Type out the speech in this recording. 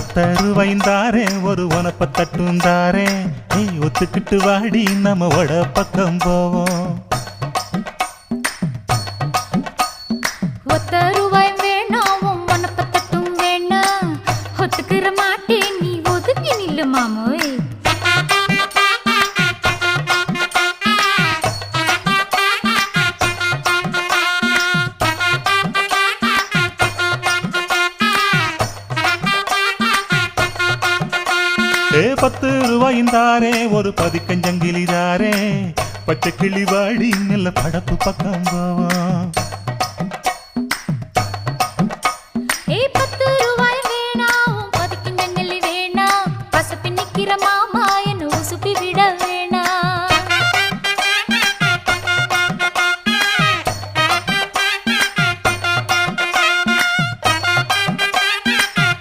ஒத்தருவைந்தாரே ஒரு உனப்ப தட்டுந்தாரே. நீ ஒத்துக்கிட்டு வாடி நம்ம ஒட பக்கம் போவோம். பத்து ரூபாய்ந்தாரே ஒரு பதிக்கஞ்சங்கிலிதாரே பச்சை கிளிவாடி நல்ல படப்பு பக்கம் போவோம் மாமா என்ன உசுப்பி விட வேணும்